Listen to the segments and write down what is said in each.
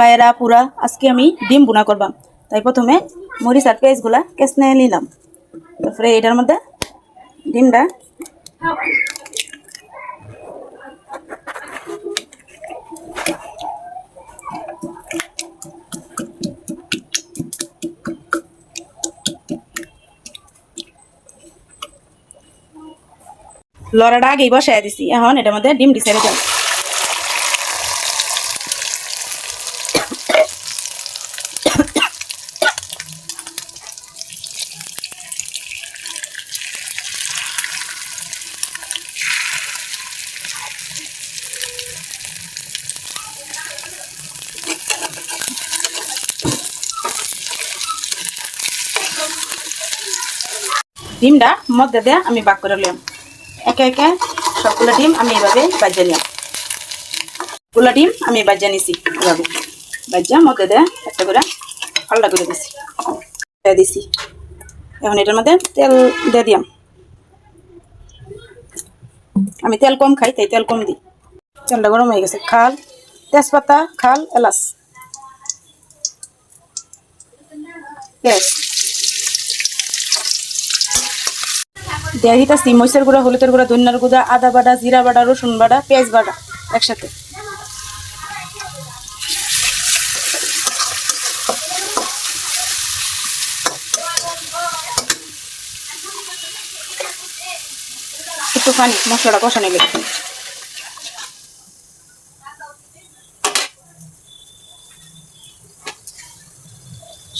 বাইরা পুরা, আজকে আমি ডিম বুনা করবাম। তাই প্রথমে মরিচ আর পেঁয়াজগুলা কেসনে নিলাম। তারপরে এটার মধ্যে ডিমটা লড়াটা আগেই বসাই দিছি। এখন এটার মধ্যে ডিম ডিসাইড দিলাম ডিমটা মধ্যে দিয়ে আমি বাক করে নিলাম একে একে সবগুলো ডিম আমি এভাবে বাজিয়ে নিলাম। গুলো ডিম আমি বাজিয়ে নিছি এভাবে। বাজিয়া মধ্যে দিয়ে একটা করে পাল্টা করে দিছি। দিছি। এখন এটার মধ্যে তেল দিয়ে দিলাম আমি তেল কম খাই, তাই তেল কম দিই। তেলটা গরম হয়ে গেছে। খাল, তেজপাতা, খাল, এলাচ। দেয়া দিতেছি মরিচের গুঁড়া, হলুদের গুঁড়া, ধনিয়ার গুঁড়া, আদা বাটা, জিরা বাটা, রসুন বাটা, পেঁয়াজ বাটা একসাথে। একটু পানি মশলাটা কষানো গেছে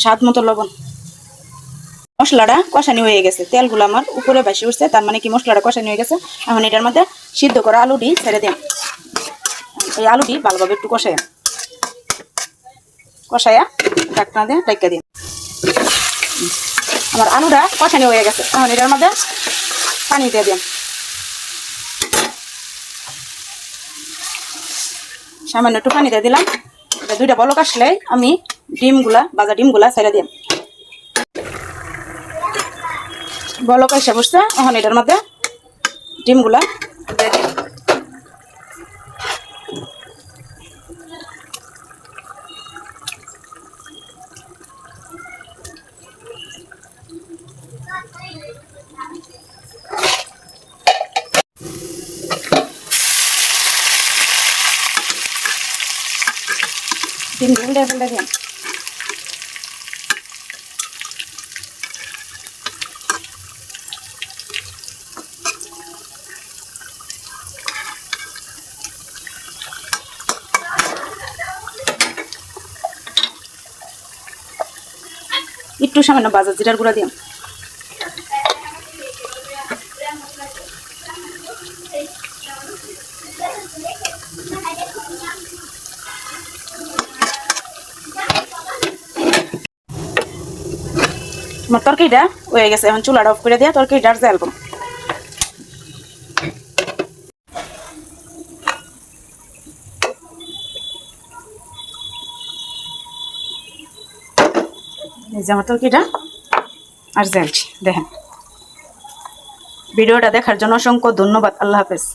স্বাদ মতো লবণ। মশলাটা কষানি হয়ে গেছে, তেলগুলো আমার উপরে বেশি উঠছে, তার মানে কি মশলাটা কষানি হয়ে গেছে? এখন এটার মধ্যে সিদ্ধ করা আলুটি ছেড়ে দিন এই আলুটি ভালোভাবে একটু কষায় কষায়া ঢাকনা দিয়ে রেখে দিন আমার আলুটা কষানি হয়ে গেছে। এখন এটার মধ্যে পানি দিয়ে দিন সামান্য একটু পানি দিয়ে দিলাম। দুইটা বলক আসলে আমি ডিমগুলা, বাজা ডিমগুলা ছেড়ে দিলাম। বলক এসে বসছে, এখন এটার মধ্যে ডিমগুলা দিয়ে ডিম ঢেলে ফেলে দিন একটু সামান্য বাজার জিরার গুঁড়া দিন আমার তরকারিটা হয়ে গেছে, এখন চুলাটা অফ করে তরকারিটা আর জ্বালব আর জ্বালছি, দেখেন। ভিডিওটা দেখার জন্য অসংখ্য ধন্যবাদ, আল্লাহ হাফেজ।